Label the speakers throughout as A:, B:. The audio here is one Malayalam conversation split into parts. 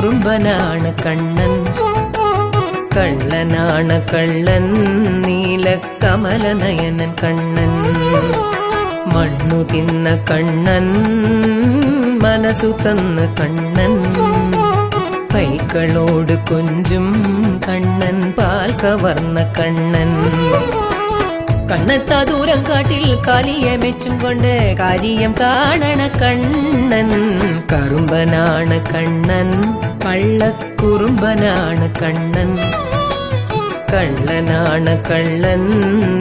A: കുറുമ്പനാണ് കണ്ണൻ. കള്ളനാണ് കള്ളൻ നീലക്കമലനയനൻ കണ്ണൻ. മണ്ണു തിന്ന കണ്ണൻ മനസ്സു തന്ന കണ്ണൻ. കൈകളോട് കൊഞ്ചും കണ്ണൻ പാൽ കവർന്ന കണ്ണൻ. കണ്ണെത്താ ദൂരം കാട്ടിൽ കാലിയെ മെച്ചും കൊണ്ട് കാര്യം കാണണ കണ്ണൻ കറുമ്പനാണ് കണ്ണൻ കള്ളക്കുറുമ്പനാണ് കണ്ണൻ കള്ളനാണ് കള്ളൻ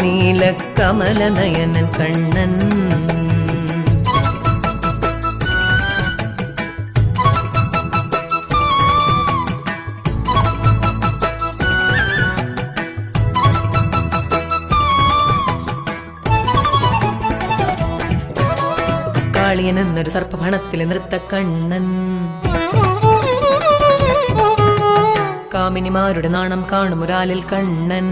A: നീലക്കമലനയനൻ കണ്ണൻ കാളിയൻ എന്നൊരു സർപ്പഭണത്തിലെ നൃത്ത കണ്ണൻ കാമിനിമാരുടെ നാണം കാണും ഒരാലിൽ കണ്ണൻ.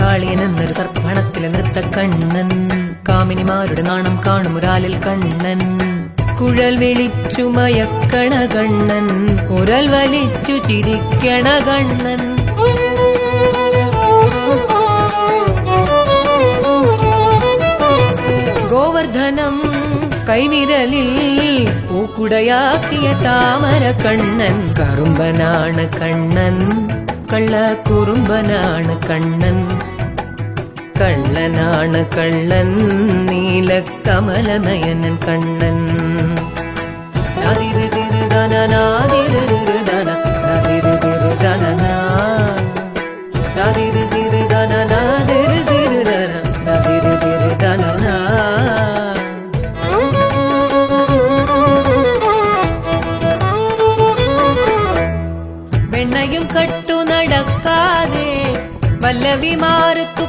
A: കാളിയൻ എന്നൊരു സർപ്പഭണത്തിലെ നൃത്ത കണ്ണൻ കാമിനിമാരുടെ നാണം കാണും ഒരാലിൽ കണ്ണൻ. കുഴൽ വിളിച്ചു മയക്കണ കണ്ണൻ. കുരൽ വലിച്ചു ചിരിക്കണ കണ്ണൻ. கோவர்தனம் கைவிரலில் பூக்குடையாக்கிய தாமர கண்ணன். கரும்பனான கண்ணன் கள்ள குறும்பனான கண்ணன். கள்ளனான கள்ளன் நீல கமல நயனன் கண்ணன். அதிரு திருதன அதிரு திருதன அதிரு திருதன கட்டு நடக்காதே. வல்லவி மாறுக்கு